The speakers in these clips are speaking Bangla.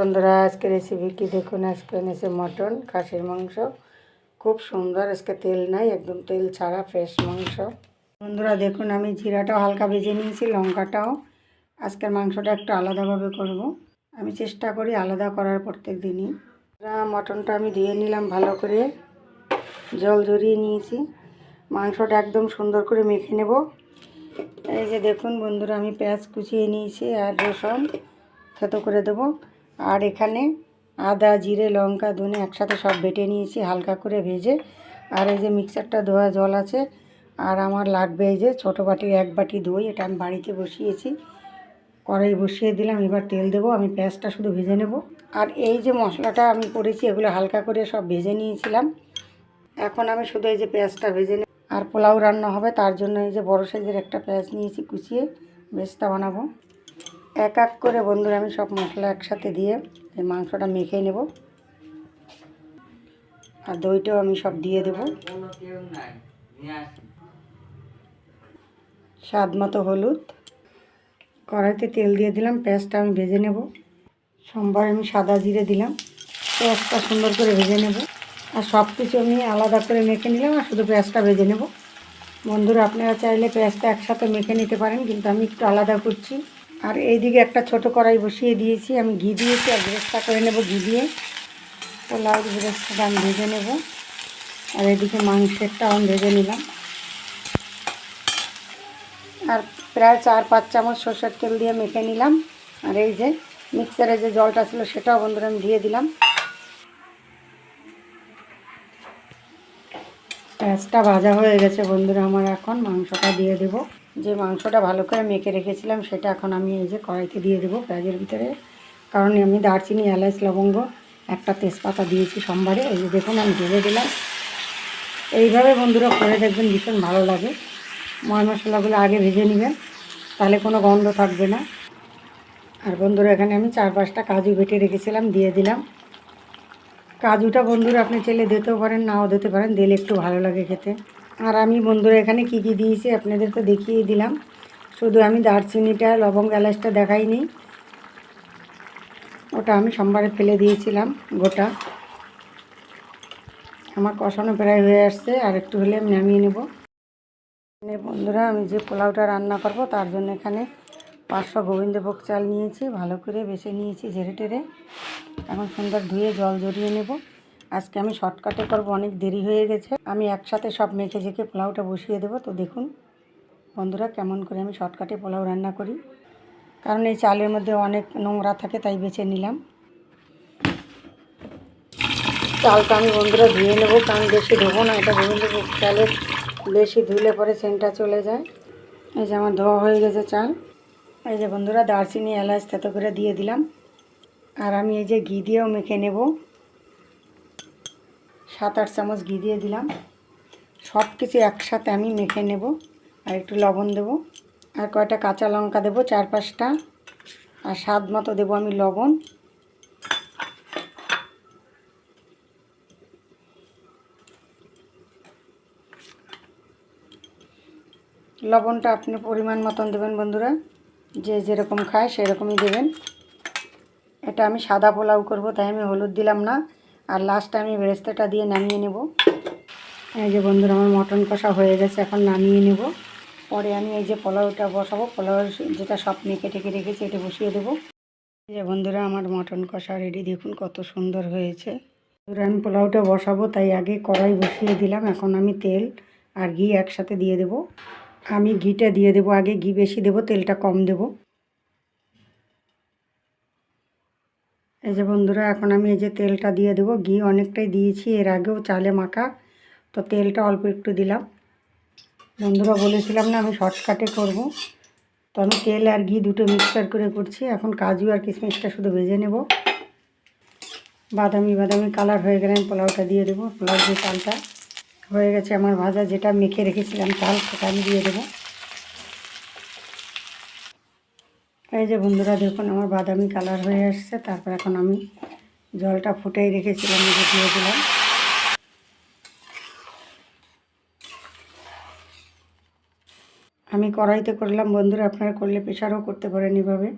বন্ধুরা, আজকে রেসিপি কি? দেখুন, আজকে এনেছে মটন খাসির মাংস। খুব সুন্দর, আজকে তেল নাই, একদম তেল ছাড়া ফ্রেশ মাংস। বন্ধুরা, দেখুন, আমি জিরাটাও হালকা ভেজে নিয়েছি, লঙ্কাটাও। আজকের মাংসটা একটু আলাদাভাবে করব। আমি চেষ্টা করি আলাদা করার প্রত্যেক দিনই। মটনটা আমি দিয়ে নিলাম ভালো করে। জল জড়িয়ে নিয়েছি। মাংসটা একদম সুন্দর করে মেখে নেব। এই যে দেখুন, বন্ধুরা, আমি পেঁয়াজ কুচিয়ে নিয়েছি আর রসুন থেতো করে দেবো। আর এখানে আদা, জিরে, লঙ্কা, ধনে একসাথে সব বেটে নিয়েছি, হালকা করে ভেজে। আর এই যে মিক্সারটা ধোয়া জল আছে, আর আমার লাগবে এই যে ছোটো বাটির এক বাটি দই, এটা আমি বাড়িতে বসিয়েছি। কড়াই বসিয়ে দিলাম, এবার তেল দেবো, আমি পেঁয়াজটা শুধু ভেজে নেব। আর এই যে মশলাটা আমি করেছি, এগুলো হালকা করে সব ভেজে নিয়েছিলাম। এখন আমি শুধু এই যে পেঁয়াজটা ভেজে নেব। আর পোলাও রান্না হবে, তার জন্য এই যে বড় সাইজের একটা পেঁয়াজ নিয়েছি, কুচিয়ে, বেস্তা বানাবো। এক এক করে বন্ধুরা আমি সব মশলা একসাথে দিয়ে এই মাংসটা মেখে নেব। আর দইটাও আমি সব দিয়ে দেব। স্বাদ মতো হলুদ। কড়াইতে তেল দিয়ে দিলাম, পেঁয়াজটা আমি ভেজে নেব। সোমবার আমি সাদা জিরে দিলাম, পেঁয়াজটা সুন্দর করে ভেজে নেব। আর সব কিছু আমি আলাদা করে মেখে নিলাম আর শুধু পেঁয়াজটা ভেজে নেব। বন্ধুরা, আপনারা চাইলে পেঁয়াজটা একসাথে মেখে নিতে পারেন, কিন্তু আমি একটু আলাদা করছি। আর এইদিকে একটা ছোট কড়াই বসিয়ে দিয়েছি। আমি ঘি দিয়েছি, আর ব্রেস্তা করে নেব ঘি দিয়ে। পোলাও ব্রেস্তাটা আমি ভেজে নেব। আর এদিকে মাংসেরটা আমি ভেজে নিলাম। আর প্রায় চার পাঁচ চামচ সর্ষের তেল দিয়ে মেখে নিলাম। আর এই যে মিক্সারে যে জলটা ছিল সেটাও বন্ধুরা আমি দিয়ে দিলাম। পেঁয়াজটা ভাজা হয়ে গেছে বন্ধুরা, আমার এখন মাংসটা দিয়ে দেব। যে মাংসটা ভালো করে মেখে রেখেছিলাম, সেটা এখন আমি এই যে কড়াইতে দিয়ে দেবো পেঁয়াজের ভিতরে। কারণ আমি দারচিনি, এলাচ, লবঙ্গ একটা তেজপাতা দিয়েছি সোমবারে। এই যে দেখুন, আমি ঢেলে দিলাম। এইভাবে বন্ধুরা করে দেখবেন, ভীষণ ভালো লাগে। ময় মশলাগুলো আগে ভেজে নেবেন, তাহলে কোনো গন্ধ থাকবে না। আর বন্ধুরা, এখানে আমি চার পাঁচটা কাজু বেটে রেখেছিলাম, দিয়ে দিলাম। কাজুটা বন্ধুরা আপনি চেলে দিতেও পারেন, নাও দিতে পারেন, দিলে একটু ভালো লাগে খেতে। আর আমি বন্ধুরা এখানে কি কি দিয়েছি আপনাদের তো দেখিয়ে দিলাম। শুধু আমি দারচিনিটা, লবঙ্গ, এলাচটা দেখাইনি। ওটা আমি সোমবারে ফেলে দিয়েছিলাম, গোটা। আমার কষানো প্রায় হয়ে আসছে, আর একটু হলে আমি নামিয়ে নেব। বন্ধুরা আমি যে পোলাওটা রান্না করব, তার জন্য এখানে পাঁচশো গোবিন্দভোগ চাল নিয়েছি, ভালো করে বেছে নিয়েছি ঝেড়ে টেরে এখন সুন্দর ধুয়ে জল জড়িয়ে নেব। আজকে আমি শর্টকাটে করব, অনেক দেরি হয়ে গেছে। আমি একসাথে সব মেখে ঝেঁকে পোলাওটা বসিয়ে দেবো। তো দেখুন, বন্ধুরা কেমন করে আমি শর্টকাটে পোলাও রান্না করি। কারণ এই চালের মধ্যে অনেক নোংরা থাকে, তাই বেছে নিলাম। চালটা আমি বন্ধুরা ধুয়ে নেব, কারণ বেশি ধোবো না, এটা গোবিন্দভোগ চালের বেশি ধুলে পরে সেন্টটা চলে যায়। এই যে আমার ধোয়া হয়ে গেছে চাল। এই যে বন্ধুরা, দারচিনি, এলাচ, তেতো করে দিয়ে দিলাম। আর আমি এই যে ঘি দিয়েও মেখে নেব। সাত আট চামচ ঘি দিয়ে দিলাম। সব কিছু একসাথে আমি মেখে নেব আর একটু লবণ দেব। আর কয়টা কাঁচা লঙ্কা দেবো, চার পাঁচটা। আর স্বাদ মতো দেবো আমি লবণ। লবণটা আপনি পরিমাণ মতন দেবেন বন্ধুরা। যে যেরকম খায় সেরকমই দেবেন। এটা আমি সাদা পোলাও করব, তাই আমি হলুদ দিলাম না। আর লাস্টে আমি বেরেস্তাটা দিয়ে নামিয়ে নেব। এই যে বন্ধুরা, আমার মটন কষা হয়ে গেছে, এখন নামিয়ে নেব। পরে আমি এই যে পোলাওটা বসাবো পোলাওয়ের যেটা সব মেখে টেকে রেখেছি, এটা বসিয়ে দেবো। এই যে বন্ধুরা, আমার মটন কষা রেডি দেখুন কত সুন্দর হয়েছে। আমি পোলাওটা বসাবো, তাই আগে কড়াই বসিয়ে দিলাম। এখন আমি তেল আর ঘি একসাথে দিয়ে দেব। আমি ঘিটা দিয়ে দেবো, আগে ঘি বেশি দেবো, তেলটা কম দেবো। এই যে বন্ধুরা, এখন আমি এই যে তেলটা দিয়ে দেবো। ঘি অনেকটাই দিয়েছি, এর আগেও চালে মাখা। তো তেলটা অল্প একটু দিলাম। বন্ধুরা, বলেছিলাম না আমি শর্টকাটে করব। তো আমি তেল আর ঘি দুটো মিক্সচার করে করছি। এখন কাজু আর কিশমিশটা শুধু ভেজে নেব। বাদামি বাদামি কালার হয়ে গেলে আমি পোলাওটা দিয়ে দেবো। পোলাও যে চালটা হয়ে গেছে আমার ভাজা, যেটা মেখে রেখেছিলাম চাল, সেটা আমি দিয়ে দেবো। এই যে বন্ধুরা দেখুন, আমার বাদামি কালার হয়ে আসছে। তারপর এখন আমি জলটা ফুটাই রেখেছিলাম দিয়ে দিলাম। আমি কড়াইতে করলাম, বন্ধুরা আপনারা করলে প্রেশারও করতে পারেন এভাবে।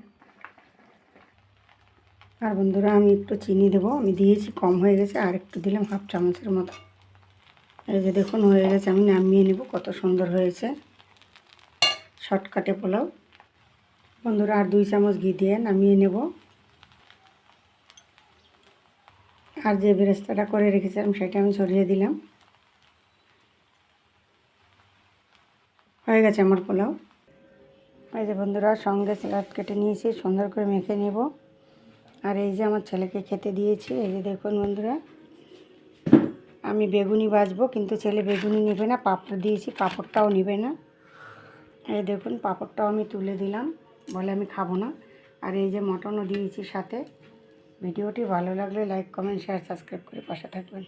আর বন্ধুরা আমি একটু চিনি দেবো, আমি দিয়েছি, কম হয়ে গেছে, আর একটু দিলাম হাফ চামচের মতো। এই যে দেখুন, হয়ে গেছে, আমি নামিয়ে নেব, কত সুন্দর হয়েছে। শর্টকাটে পোলাও। বন্ধুরা, আর দুই চামচ ঘি দিয়ে নামিয়ে নেব। আর যে বেরেস্তাটা করে রেখেছিলাম, সেটা আমি সরিয়ে দিলাম। হয়ে গেছে আমার পোলাও। এই যে বন্ধুরা, সঙ্গে স্যালাড কেটে নিয়েছি, সুন্দর করে মেখে নেব। আর এই যে আমার ছেলেকে খেতে দিয়েছি, এই যে দেখুন বন্ধুরা, আমি বেগুনি বাজবো কিন্তু ছেলে বেগুনি নেবে না, পাঁপড় দিয়েছি, পাঁপড়টাও নেবে না। এই দেখুন, পাঁপড়টাও আমি তুলে দিলাম। বলে আমি খাব না। আর এই যে মটনও দিয়েছি সাথে। ভিডিওটি ভালো লাগলে লাইক কমেন্ট শেয়ার সাবস্ক্রাইব করে পাশে থাকবেন।